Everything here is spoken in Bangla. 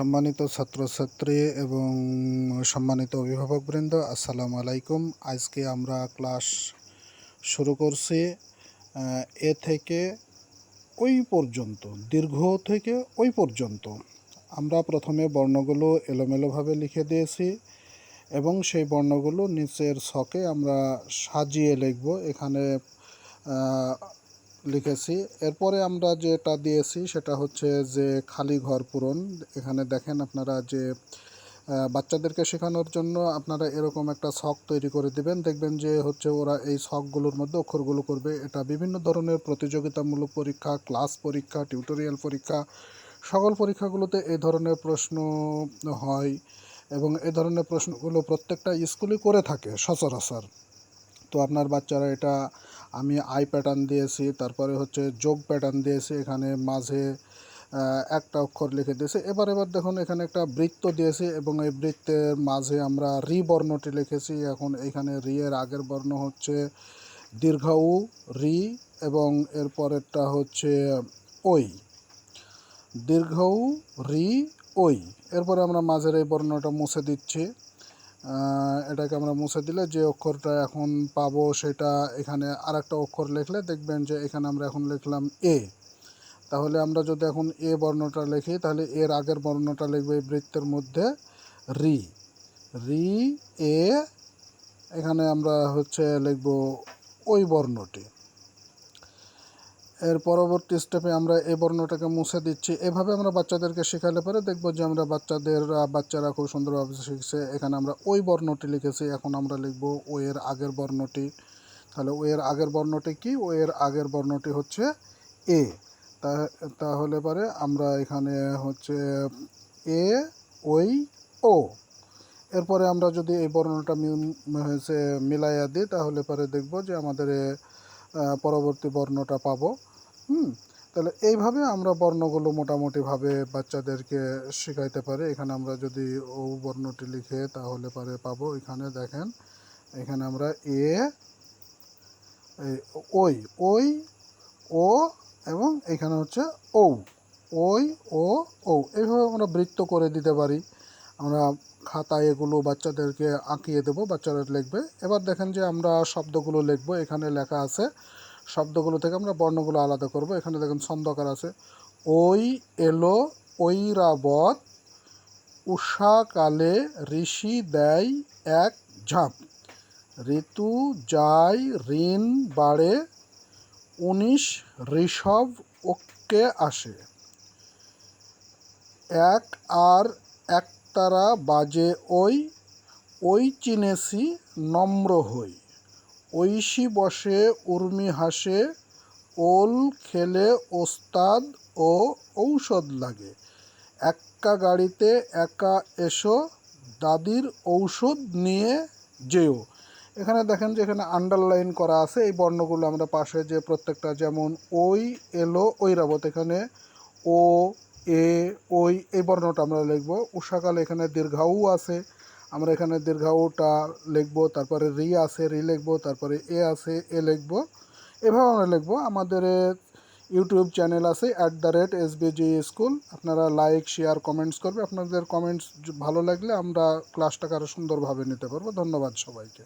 সম্মানিত ছাত্রছাত্রী এবং সম্মানিত অভিভাবকবৃন্দ, আসসালামু আলাইকুম। আজকে আমরা ক্লাস শুরু করছি এ থেকে ওই পর্যন্ত, দীর্ঘ থেকে ওই পর্যন্ত। আমরা প্রথমে বর্ণগুলো এলোমেলোভাবে লিখে দিয়েছি এবং সেই বর্ণগুলো নিচের ছকে আমরা সাজিয়ে লিখব। এখানে লিখেছি। এরপরে আমরা যেটা দিয়েছি সেটা হচ্ছে যে খালি ঘর পূরণ। এখানে দেখেন আপনারা যে বাচ্চাদেরকে শেখানোর জন্য আপনারা এরকম একটা ছক তৈরি করে দিবেন। দেখবেন যে হচ্ছে ওরা এই ছকগুলোর মধ্যে অক্ষরগুলো করবে। এটা বিভিন্ন ধরনের প্রতিযোগিতামূলক পরীক্ষা, ক্লাস পরীক্ষা, টিউটোরিয়াল পরীক্ষা, সকল পরীক্ষাগুলোতে এই ধরনের প্রশ্ন হয় এবং এই ধরনের প্রশ্নগুলো প্রত্যেকটা স্কুলে করে থাকে সচরাচর। তো আপনার বাচ্চারা এটা আমি আই প্যাটার্ন দিয়েছি, তারপরে হচ্ছে যোগ প্যাটার্ন দিয়েছি, এখানে মাঝে একটা অক্ষর লিখে দিয়েছি। এবার এবার দেখুন, এখানে একটা বৃত্ত দিয়েছি এবং এই বৃত্তের মাঝে আমরা রি বর্ণটি লিখেছি। এখন এখানে রি এর আগের বর্ণ হচ্ছে দীর্ঘ উ, রি এবং এর পরেরটা হচ্ছে ওই দীর্ঘ রি ওই এরপরে আমরা মাঝের এই বর্ণটা মুছে দিচ্ছি। এটাকে আমরা মুছে দিলে যে অক্ষরটা এখন পাবো সেটা এখানে আর একটা অক্ষর লিখলে দেখবেন যে এখানে আমরা এখন লিখলাম এ তাহলে আমরা যদি এখন এ বর্ণটা লিখি, তাহলে এর আগের বর্ণটা লিখবে এই বৃত্তের মধ্যে রি। রি এ এখানে আমরা হচ্ছে লিখব ওই বর্ণটি। এর পরবর্তী স্টেপে আমরা এই বর্ণটাকে মুছে দিচ্ছি। এভাবে আমরা বাচ্চাদেরকে শেখালে পরে দেখব যে আমরা বাচ্চাদের বাচ্চারা খুব সুন্দরভাবে শিখছে। এখানে আমরা ওই বর্ণটি লিখেছি, এখন আমরা লিখব ও এর আগের বর্ণটি। তাহলে ও এর আগের বর্ণটি কি? ও এর আগের বর্ণটি হচ্ছে এ। তাহলে পরে আমরা এখানে হচ্ছে এ, ওই, ও। এরপরে আমরা যদি এই বর্ণটা হয়েছে মিলাইয়া দিই, তাহলে পরে দেখব যে আমাদের পরবর্তী বর্ণটা পাবো। হুম, তাহলে এইভাবে আমরা বর্ণগুলো মোটামুটিভাবে বাচ্চাদেরকে শেখাইতে পারি। এখানে আমরা যদি ও বর্ণটি লিখে তাহলে পরে পাবো। এখানে দেখেন, এখানে আমরা এ ওই ওই, ও এবং এখানে হচ্ছে ও ওই, ও ও এইভাবে আমরা বৃত্ত করে দিতে পারি। আমরা খাতায় এগুলো বাচ্চাদেরকে আঁকিয়ে দেবো, বাচ্চারা লিখবে। এবার দেখেন যে আমরা শব্দগুলো লিখব। এখানে লেখা আছে শব্দগুলো থেকে আমরা বর্ণগুলো আলাদা করব। এখানে দেখেন ছন্দকার আছে। ওই এলো ঐরাবত উষাকালে ঋষি দেয় এক ঝাঁপ। ঋতু যায়, ঋণ বাড়ে, উনিশ ঋষভ ওকে আসে। এক আর একতারা বাজে ওই ওই চিনেছি নম্র হই। ঐশী বসে, উর্মি হাসে, ওল খেলে ওস্তাদ ও ঔষধ লাগে। একা গাড়িতে একা এসো, দাদির ঔষধ নিয়ে যেও। এখানে দেখেন যে এখানে আন্ডারলাইন করা আছে, এই বর্ণগুলো আমরা পাশে যে প্রত্যেকটা যেমন ওই, এলো ওই রাবত এখানে ও, এ, ওই, এই বর্ণটা আমরা লিখব। উষাকালে এখানে দীর্ঘাউ আছে। আমরা এখানে দীর্ঘাউটা লিখব, তারপরে রি আছে, রি লিখব, তারপরে এ আছে, এ লিখব। এভাবে আমরা লিখব। আমাদের ইউটিউব চ্যানেল আছে at the rate S school আপনারা লাইক শেয়ার কমেন্টস করবে। আপনাদের কমেন্টস ভালো লাগলে আমরা ক্লাসটাকে আরও সুন্দরভাবে নিতে পারব। ধন্যবাদ সবাইকে।